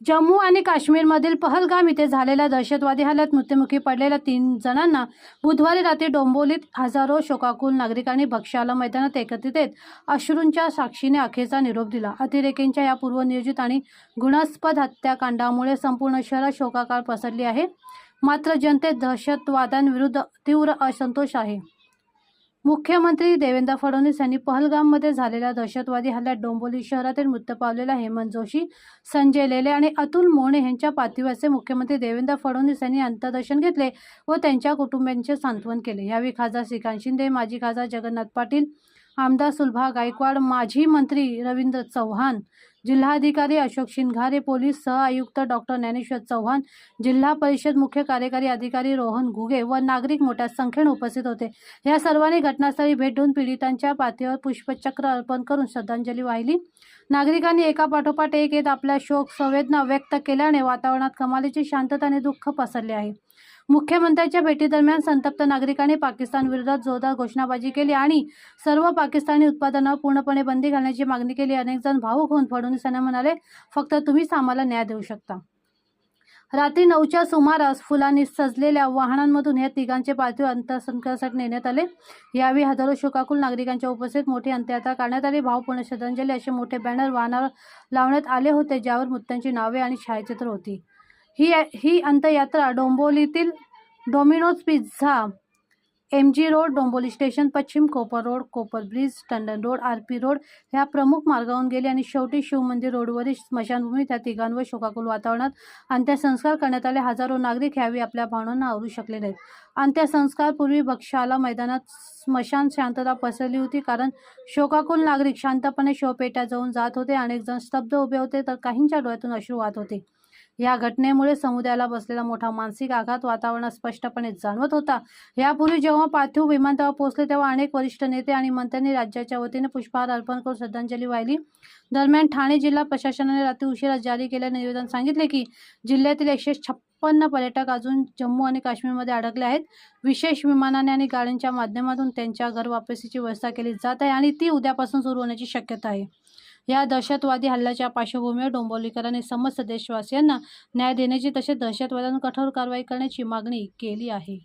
जम्मू आणि काश्मीरमधील पहलगाम इथे झालेल्या दहशतवादी हल्ल्यात मृत्युमुखी पडलेल्या तीन जणांना बुधवारी रात्री डोंबोलीत हजारो शोकाकुल नागरिकांनी भक्ष्याला मैदानात एकत्रित येत अश्रूंच्या साक्षीने अखेरचा निरोप दिला. अतिरेकींच्या या पूर्वनियोजित आणि गुणास्पद हत्याकांडामुळे संपूर्ण शहरात शोकाकाळ पसरली आहे. मात्र जनतेत दहशतवाद्यांविरुद्ध तीव्र असंतोष आहे. मुख्यमंत्री देवेंद्र फडणवीस यांनी पहलगाममध्ये झालेल्या दहशतवादी हल्ल्यात डोंबोली शहरातील मृत्यू पावलेला हेमंत जोशी संजय लेले आणि अतुल मोणे यांच्या पार्थिवाचे मुख्यमंत्री देवेंद्र फडणवीस यांनी अंत्यदर्शन घेतले व त्यांच्या कुटुंबियांचे सांत्वन केले. यावेळी खासदार श्रीकांत शिंदे माजी खासदार जगन्नाथ पाटील आमदार सुलभा गायकवाड माजी मंत्री रवींद्र चव्हाण जिल्हाधिकारी अशोक शिंगारे पोलीस सहआयुक्त डॉक्टर ज्ञानेश्वर चव्हाण जिल्हा परिषद मुख्य कार्यकारी अधिकारी रोहन घुगे व नागरिक मोठ्या संख्येने उपस्थित होते. या सर्वांनी घटनास्थळी भेट देऊन पीडितांच्या पातीवर पुष्पचक्र अर्पण करून श्रद्धांजली वाहिली. नागरिकांनी एकापाठोपाठ एक येत आपल्या शोक संवेदना व्यक्त केल्याने वातावरणात कमालीची शांतता आणि दुःख पसरले आहे. मुख्यमंत्र्यांच्या भेटीदरम्यान संतप्त नागरिकांनी पाकिस्तान विरोधात जोरदार घोषणाबाजी केली आणि सर्व पाकिस्तानी उत्पादनावर पूर्णपणे बंदी घालण्याची मागणी केली. अनेक जण भावूक होऊन फडणवीस यांना म्हणाले फक्त तुम्हीच आम्हाला न्याय देऊ शकता. रात्री नऊच्या सुमारास फुलांनी सजलेल्या वाहनांमधून या तिघांचे पार्थिव अंत्यसंस्कारासाठी नेण्यात आले. यावेळी हजारो शोकाकुल नागरिकांच्या उपस्थित मोठी अंत्ययात्रा करण्यात आली. भावपूर्ण श्रद्धांजली असे मोठे बॅनर वाहनावर लावण्यात आले होते ज्यावर मृत्यांची नावे आणि छायाचित्र होती. ही ही अंत्ययात्रा डोंबोलीतील Domino's pizza M G road Dombivli station पश्चिम Kopar road Kopar bridge Tandon road R P road ह्या प्रमुख मार्गावरून गेली आणि शेवटी शिवमंदिर रोडवरील स्मशानभूमी त्या तिघांवर शोकाकुल वातावरणात अंत्यसंस्कार करण्यात आले. हजारो नागरिक ह्यावेळी आपल्या भावनांना आवरू शकले नाहीत. अंत्यसंस्कारपूर्वी बक्षाला मैदानात स्मशान शांतता पसरली होती कारण शोकाकुल नागरिक शांतपणे शोपेट्या जाऊन जात होते. अनेक जण स्तब्ध उभे होते तर काहींच्या डोळ्यातून अश्रू वाहत होते. या घटनेमुळे समुदायाला बसलेला मोठा मानसिक आघात वातावरणात स्पष्टपणे जाणवत होता. यापूर्वी जेव्हा पार्थिव विमानतळावर पोहोचले तेव्हा अनेक वरिष्ठ नेते आणि मंत्र्यांनी राज्याच्या वतीने पुष्पहार अर्पण करून श्रद्धांजली वाहिली. दरम्यान ठाणे जिल्हा प्रशासनाने रात्री उशिरा जारी केलेल्या निवेदन सांगितले की जिल्ह्यातील एकशे छप्पन्न पर्यटक अजून जम्मू आणि काश्मीरमध्ये अडकले आहेत. विशेष विमानाने आणि गाड्यांच्या माध्यमातून त्यांच्या घर वापसीची व्यवस्था केली जात आहे आणि ती उद्यापासून सुरू होण्याची शक्यता आहे. या दहशतवादी हल्ल्याच्या पार्श्वभूमीवर डोंबिवलीकरांनी समस्त देशवासियांना न्याय देण्याची तसेच दहशतवाद्यांवर कठोर कारवाई करण्याची मागणी केली आहे.